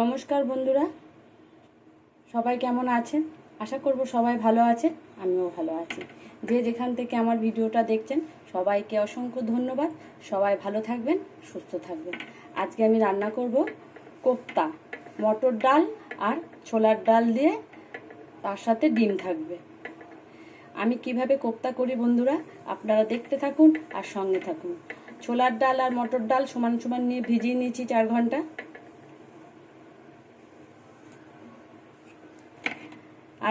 নমস্কার বন্ধুরা। সবাই কেমন আছেন? আশা করব সবাই ভালো আছে আমিও ভালো আছি। যে যেখান থেকে আমার ভিডিওটা দেখছেন, সবাইকে অসংখ্য ধন্যবাদ। সবাই ভালো থাকবেন, সুস্থ থাকবেন। আজকে আমি রান্না করব কোপ্তা, মটর ডাল আর ছোলার ডাল দিয়ে তার সাথে ডিম থাকবে। আমি কীভাবে কোপ্তা করি বন্ধুরা, আপনারা দেখতে থাকুন আর সঙ্গে থাকুন। ছোলার ডাল আর মটর ডাল সমান সমান নিয়ে ভিজিয়ে নিয়েছি চার ঘণ্টা।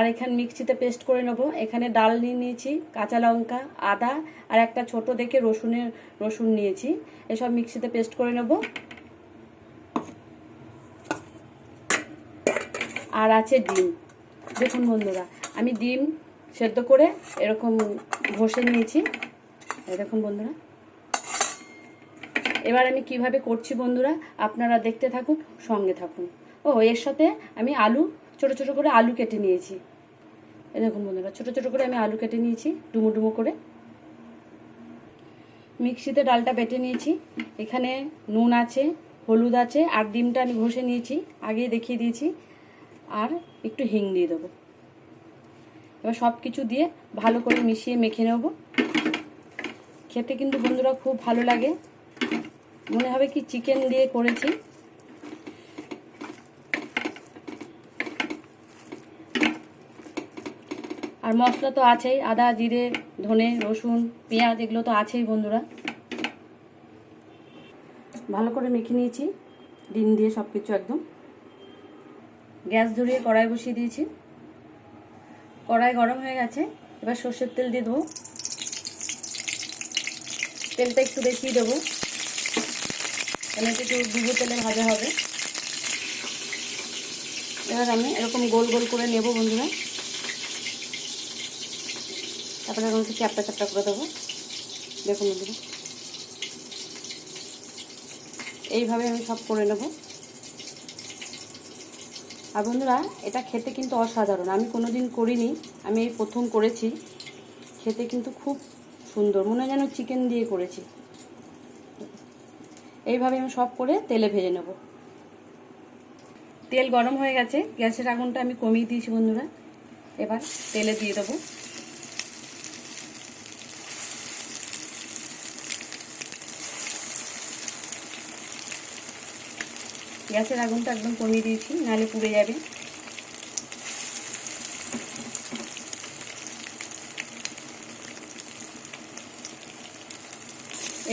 আর এখানে মিক্সিতে পেস্ট করে নেব। এখানে ডাল নিয়ে নিয়েছি, কাঁচা লঙ্কা, আদা, আর একটা ছোট দেখে রসুনের, রসুন নিয়েছি। এসব মিক্সিতে পেস্ট করে নেব। আর আছে ডিম। দেখুন বন্ধুরা, আমি ডিম সেদ্ধ করে এরকম ঘষে নিয়েছি। এরকম বন্ধুরা। এবার আমি কীভাবে করছি বন্ধুরা, আপনারা দেখতে থাকুন, সঙ্গে থাকুন। ও, এর সাথে আমি আলু, ছোট ছোট করে আলু কেটে নিয়েছি। এই দেখুন বন্ধুরা, ছোটো ছোটো করে আমি আলু কেটে নিয়েছি, ডুমো ডুমো করে। মিক্সিতে ডালটা বেটে নিয়েছি। এখানে নুন আছে, হলুদ আছে, আর ডিমটা আমি ঘষে নিয়েছি, আগেই দেখিয়ে দিয়েছি। আর একটু হিং দিয়ে দেবো। এবার সব কিছু দিয়ে ভালো করে মিশিয়ে মেখে নেব। খেতে কিন্তু বন্ধুরা খুব ভালো লাগে। মনে হবে কি চিকেন দিয়ে করেছি। আর মশলা তো আছেই, আদা, জিরে, ধনে, রসুন, পেঁয়াজ, এগুলো তো আছেই বন্ধুরা। ভালো করে মেখে নিয়েছি, ডিম দিয়ে সব কিছু একদম। গ্যাস ধরিয়ে কড়াই বসিয়ে দিয়েছি। কড়াই গরম হয়ে গেছে, এবার সর্ষের তেল দিয়ে দেবো। তেলটা একটু বেশি দেবো। কেন একটু ডুবো তেলে ভাজা হবে। এবার আমি এরকম গোল গোল করে নেব বন্ধুরা। তারপরে এরকম একটু চ্যাপটা চ্যাপটা করে দেবো। দেখুন এইভাবে আমি সব করে নেব। আর বন্ধুরা, এটা খেতে কিন্তু অসাধারণ। আমি কোনো দিন করিনি, আমি এই প্রথম করেছি। খেতে কিন্তু খুব সুন্দর, মনে হয় যেন চিকেন দিয়ে করেছি। এইভাবে আমি সব করে তেলে ভেজে নেব। তেল গরম হয়ে গেছে, গ্যাসের আগুনটা আমি কমিয়ে দিয়েছি বন্ধুরা। এবার তেলে দিয়ে দেবো। গ্যাসের আগুনটা একদম কমিয়ে দিয়েছি, নাহলে পুড়ে যাবে।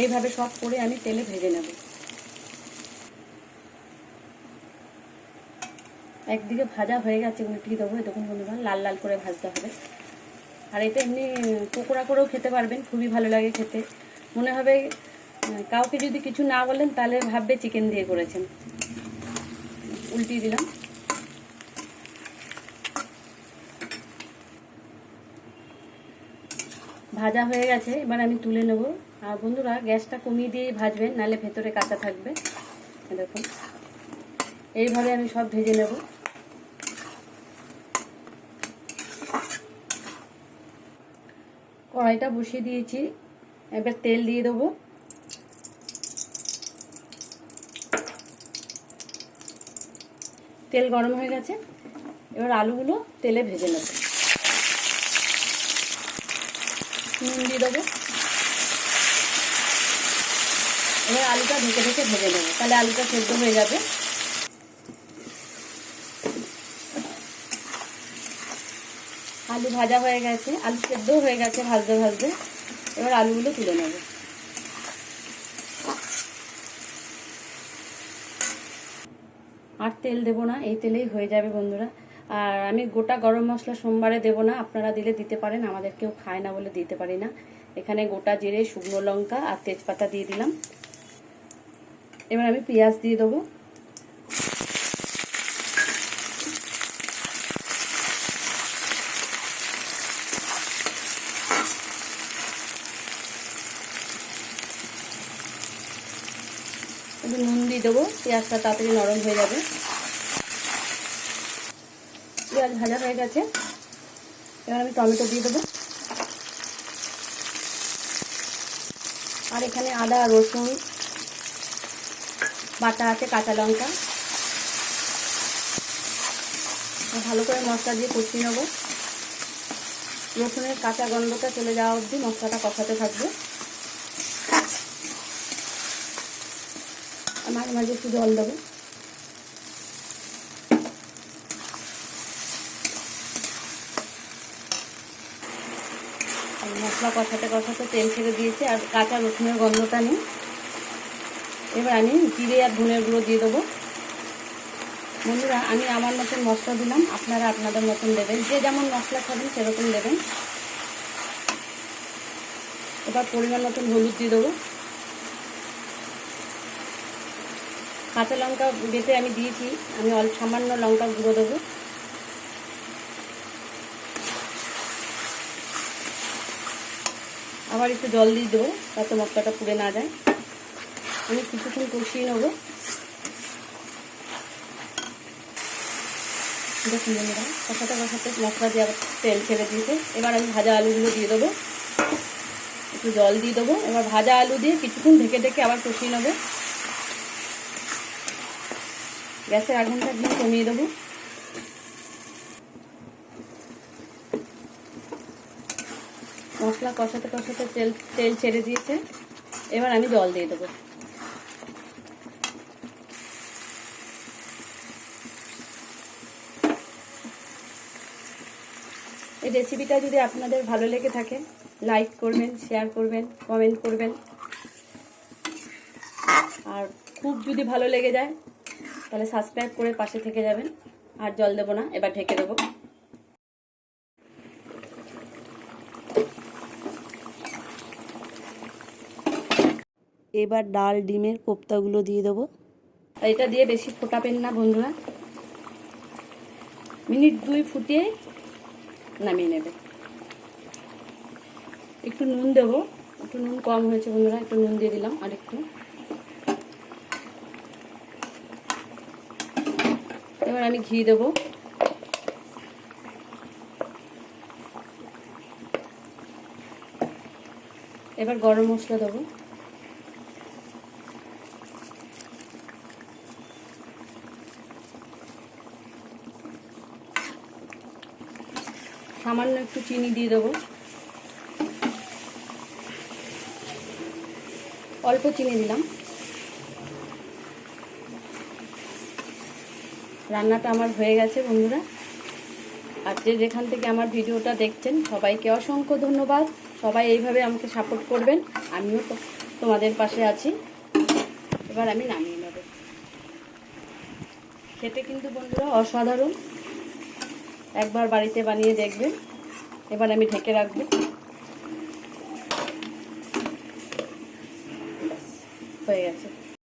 এইভাবে সব করে আমি তেলে ভেজে নেব। একদিকে ভাজা হয়ে গেছে উল্টিয়ে দেবো। দেখুন বন্ধুরা, লাল লাল করে ভাজতে হবে। আর এটা এমনি পকোড়া করেও খেতে পারবেন, খুবই ভালো লাগে খেতে। মনে হবে কাউকে যদি কিছু না বলেন, তাহলে ভাববে চিকেন দিয়ে করেছেন। উল্টিয়ে দিলাম। ভাজা হয়ে গেছে, এবার আমি তুলে নেব। আর বন্ধুরা, গ্যাসটা কমিয়ে দিয়ে ভাজবেন, নালে ভেতরে কাঁচা থাকবে। দেখুন। এইভাবে আমি সব ভেজে নেব। কড়াইটা বসিয়ে দিয়েছি। এবার তেল দিয়ে দেবো। তেল গরম হয়ে গেছে। এবার আলুগুলো তেলে ভেজে নেব। নুন দিয়ে দেবো। এবার আলুটা ঢেকে ঢেকে ভেজে নেব। তাহলে আলুটা সেদ্ধ হয়ে যাবে। আলু ভাজা হয়ে গেছে। আলু সেদ্ধও হয়ে গেছে ভাজতে ভাজতে। এবার আলুগুলো তুলে নেব। আর তেল দেবো না, এই তেলেই হয়ে যাবে বন্ধুরা। আর আমি গোটা গরম মশলা সোমবারে দেবো না, আপনারা দিলে দিতে পারেন, আমাদের কেউ খায় না বলে দিতে পারি না। এখানে গোটা জিরে, শুকনো লঙ্কা আর তেজপাতা দিয়ে দিলাম। এবার আমি পেঁয়াজ দিয়ে দেবো একটু নুন দিয়ে দেবো, পেঁয়াজটা তাড়াতাড়ি নরম হয়ে যাবে। পেঁয়াজ ভাজা হয়ে গেছে। এবার আমি টমেটো দিয়ে দেবো। আর এখানে আদা, রসুন, বাটা আছে, কাঁচা লঙ্কা। ভালো করে মশলা দিয়ে কষিয়ে নেব। রসুনের কাঁচা গন্ধটা চলে যাওয়া অবধি মশলাটা কষাতে থাকবে। মাঝে মাঝে একটু জল দেবো। মশলা কষাতে কষাতে তেল ছেড়ে দিয়েছে, আর কাঁচা রসুনের গন্ধটা নেই এবার আমি জিরে আর ধনের গুঁড়ো দিয়ে দেবো। বন্ধুরা, আমি আমার মতন মশলা দিলাম, আপনারা আপনাদের মতন দেবেন। যে যেমন মশলা খাবেন, সেরকম দেবেন। এবার পরিমাণ মতন হলুদ দিয়ে দেবো। কাঁচা লঙ্কা বেটে আমি দিয়েছি। আমি অল্প সামান্য লঙ্কা গুঁড়ো দেবো। আবার একটু জল দিয়ে দেবো, যাতে মশলাটা পুড়ে না যায়। আমি কিছুক্ষণ কষিয়ে নেব। কষাতে কষাতে মশলা দিয়ে আবার তেল ছেড়ে দিয়েছে। এবার আমি ভাজা আলুগুলো দিয়ে দেবো। একটু জল দিয়ে দেবো। এবার ভাজা আলু দিয়ে কিছুক্ষণ ঢেকে ঢেকে আবার কষিয়ে নেব। গ্যাসের আগুনটা একদম কমিয়ে দেবো। মশলা কষাতে কষাতে তেল তেল ছেড়ে দিয়েছে। এবার আমি জল দিয়ে দেবো। এই রেসিপিটা যদি আপনাদের ভালো লেগে থাকে লাইক করবেন শেয়ার করবেন কমেন্ট করবেন। আর খুব যদি ভালো লেগে যায় তাহলে সাবস্ক্রাইব করে পাশে থেকে যাবেন। আর জল দেবো না এবার ঢেকে দেবো। এবার ডাল ডিমের কোপ্তাগুলো দিয়ে দেবো। আর এটা দিয়ে বেশি ফোটাবেন না বন্ধুরা। মিনিট দুই ফুটিয়ে নামিয়ে নেবে। একটু নুন দেবো। একটু নুন কম হয়েছে বন্ধুরা একটু নুন দিয়ে দিলাম আর একটু এবার আমি ঘি দেবো। এবার গরম মশলা দেবো। সামান্য একটু চিনি দিয়ে দেবো। অল্প চিনি দিলাম। রান্নাটা আমার হয়ে গেছে, বন্ধুরা। আর যে যেখান থেকে আমার ভিডিওটা দেখছেন, সবাইকে অসংখ্য ধন্যবাদ। সবাই এইভাবে আমাকে সাপোর্ট করবেন। আমিও তোমাদের পাশে আছি। এবার আমি নামিয়ে নেব। খেতে কিন্তু, বন্ধুরা, অসাধারণ। একবার বাড়িতে বানিয়ে দেখবেন। এবার আমি ঢেকে রাখব। হয়ে গেছে।